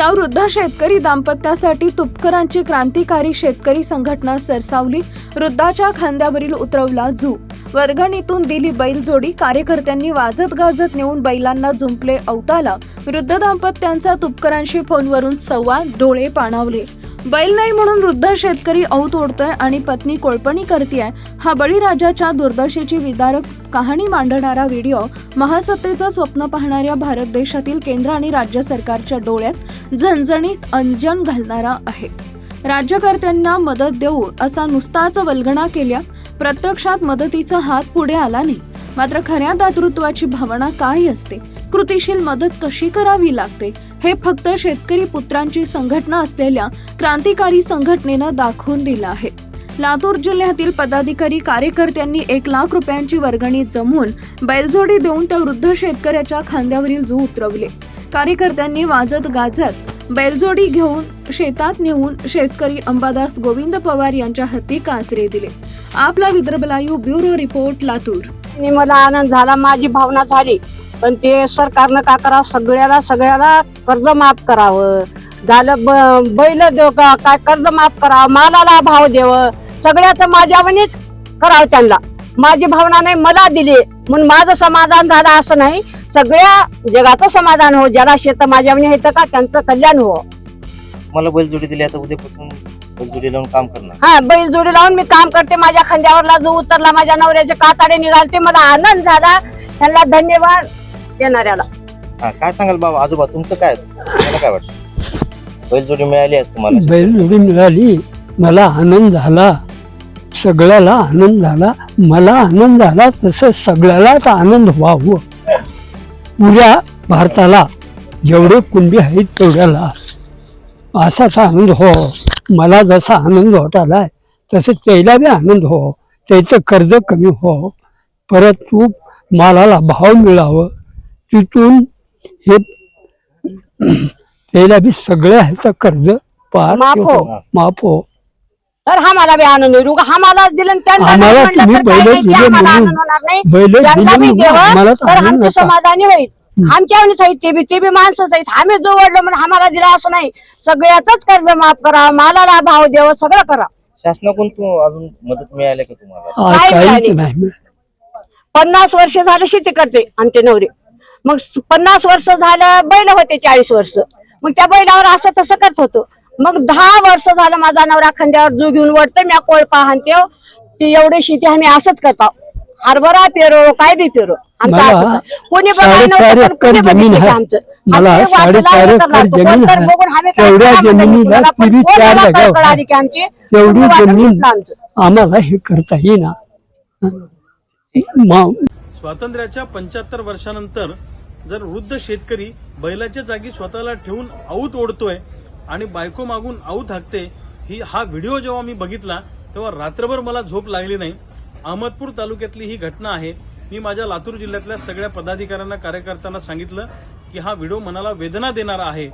त्या वृद्ध शेतकरी दाम्पत्यासाठी तुपकरांची क्रांतिकारी शेतकरी संघटना सरसावली वृद्धाच्या खांद्यावरील उतरवला झू. वर्गणीतून दिली बैलजोडी कार्यकर्त्यांनी वाजत गाजत नेऊन बैलांना जुंपले अवताला. वृद्ध दाम्पत्यांचा तुपकरांशी फोनवरून संवाद डोळे पाणावले. बैल नाही म्हणून वृद्ध शेतकरी औत ओढतोय आणि पत्नी कोळपणी करतीये हा बळीराजाच्या दुर्दशेची विदारक कहाणी मांडणारा व्हिडिओ महासत्तेचं स्वप्न पाहणाऱ्या भारत देशातील केंद्र आणि राज्य सरकारच्या डोळ्यात झणझणीत अंजन घालणारा आहे. राज्यकर्त्यांना मदत देऊ असा नुसताच वल्गणा केल्या प्रत्यक्षात मदतीचा हात पुढे आला नाही. मात्र खऱ्या दातृत्वाची भावना काय असते? कृतीशील मदत कशी करावी लागते? हे फक्त शेतकरी पुत्रांची संघटना असलेल्या क्रांतिकारी संघटनेनं दाखवून दिलं आहे. लातूर जिल्ह्यातील पदाधिकारी कार्यकर्त्यांनी एक लाख रुपयांची वर्गणी जमवून बैलजोडी देऊन त्या वृद्ध शेतकऱ्याच्या खांद्यावरील जू उतरवले. कार्यकर्त्यांनी वाजत गाजत बैलजोडी घेऊन शेतात नेऊन शेतकरी अंबादास गोविंद पवार यांच्या हाती कासरे दिले. आपला Vidarbha live bureau report Latur. मला आनंद झाला. माझी भावना झाली. पण ते सरकारनं का करावं? सगळ्याला सगळ्याला कर्ज माफ करावं. झालं ब- बैल देव का काय कर्ज माफ करावं? मालाला भाव देव. सगळ्याचं माझ्यावनीच करावं त्यांना. माझी भावना नाही मला दिली. म्हणून माझं समाधान झालं असं नाही. सगळ्या जगाचं समाधान हो. ज्याला शेत माझ्यावनी येतं का त्यांचं कल्याण हो. मला बैलजोडी दिली आता उद्यापासून बैलजोडी लावून काम करणार. हा बैल जोडी लावून मी काम करते. माझ्या खांद्यावरला जो उतरला माझ्या नवऱ्याचे काताडे निघालते. मला आनंद झाला. त्यांना धन्यवाद. देणाऱ्याला. हा काय सांगाल बाबा आजोबा तुमचं काय? मला काय वाटतं? बैलजोडी मिळाली आज तुम्हाला? बैलजोडी मिळाली मला आनंद झाला. सगळ्याला आनंद झाला मला आनंद झाला तसं सगळ्यालाच आनंद व्हावं. पुऱ्या भारताला जेवढे कुणबी आहेत तेवढ्याला असाच आनंद हो. मला जसा आनंद होत आलाय तसं त्याला बी आनंद हो. त्याचं कर्ज कमी हो. परत तू मालाला भाव मिळावं. तिथून हे त्याला बी सगळ्या ह्याचं कर्ज पार माफ हो. माफ हो. तर हा मला बी आनंद होईल. उगा हा मला दिलं आणि त्यांना नाही आम्हाला म्हणलं तुम्ही तर काय बैल नाही, ते दिले आम्हाला म्हणून. आनंद होणार नाही. बैल ज्यांना दिले बी म्हणून देवं, आम्हाला तर तर आनंद आमचे होता. समाधानी होईल. आहेत ते बी ते बी माणसंच आहेत. आम्ही जो वडलो म्हणून आम्हाला दिला असं नाही. सगळ्याच कर्ज माफ करा. मालाला भाव द्यावं सगळं करा. शासनाकडून तू अजून मदत मिळाली का तुम्हाला? आज काय काहीच मिळाली? नाही मिळालं. पन्नास वर्ष झालं शेती करते आमचे नवरे. मग पन्नास वर्ष झालं बैल होते चाळीस वर्ष. मग त्या बैलावर असं तसं करत होतो. मग दहा वर्ष झालं माझा नवरा खांद्यावर जू घेऊन वडतं मी कोळपा हाणते ती एवढी शेती आम्ही असंच करतो. हरभरा पेरो काय बी पेरो. आमचं. कोणी. आम्हाला हे करता येईना. स्वातंत्र्याच्या पंच्याहत्तर वर्षानंतर जर वृद्ध शेतकरी बैलाच्या जागी स्वतःला ठेवून आऊत ओढतोय आणि बायको मागून आऊत हाकते ही हा व्हिडिओ जेव्हा मी बघितला तेव्हा रात्रभर मला झोप लागली नाही. अहमदपूर तालुक्यातली ही घटना आहे. मी माझ्या लातूर जिल्ह्यातल्या सगळ्या पदाधिकाऱ्यांना कार्यकर्त्यांना सांगितलं की हा व्हिडिओ मनाला वेदना देणारा आहे.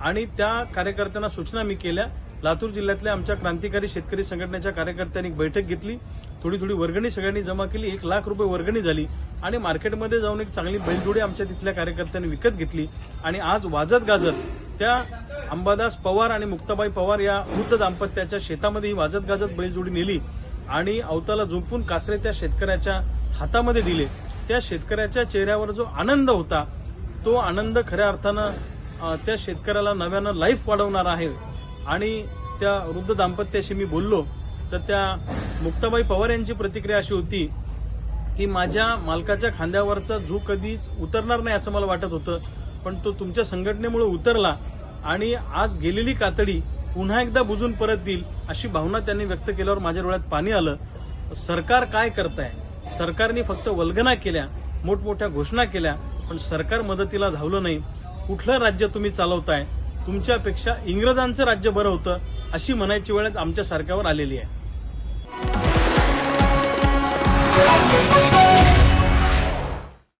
आणि त्या कार्यकर्त्यांना सूचना मी केल्या. लातूर जिल्ह्यातल्या आमच्या क्रांतिकारी शेतकरी संघटनेच्या कार्यकर्त्यांनी एक बैठक घेतली. थोडी थोडी वर्गणी सगळ्यांनी जमा केली. एक लाख रुपये वर्गणी झाली. आणि मार्केटमध्ये जाऊन एक चांगली बैलजोडी आमच्या तिथल्या कार्यकर्त्यांनी विकत घेतली. आणि आज वाजत गाजत त्या अंबादास पवार आणि मुक्ताबाई पवार या वृद्ध दाम्पत्याच्या शेतामध्ये ही वाजत गाजत बैलजोडी नेली. आणि अवताला झोपून कासरे त्या शेतकऱ्याच्या हातामध्ये दिले. त्या शेतकऱ्याच्या चेहऱ्यावर जो आनंद होता तो आनंद खऱ्या अर्थानं त्या शेतकऱ्याला नव्यानं लाईफ वाढवणार आहे. आणि त्या वृद्ध दाम्पत्याशी मी बोललो तर त्या मुक्ताबाई पवार यांची प्रतिक्रिया अशी होती की माझ्या मालकाच्या खांद्यावरचा झू कधीच उतरणार नाही असं मला वाटत होतं. पण तो तुमच्या संघटनेमुळे उतरला आणि आज गेलेली कातडी पुन्हा एकदा बुजून परत देईल अशी भावना त्यांनी व्यक्त केल्यावर माझ्या डोळ्यात पाणी आलं. सरकार काय करताय? सरकारने फक्त वल्गना केल्या मोठमोठ्या घोषणा केल्या पण सरकार मदतीला धावलं नाही. कुठलं राज्य तुम्ही चालवताय? तुमच्यापेक्षा इंग्रजांचं राज्य बरं होतं अशी म्हणायची वेळ आमच्या सारख्यावर आलेली आहे.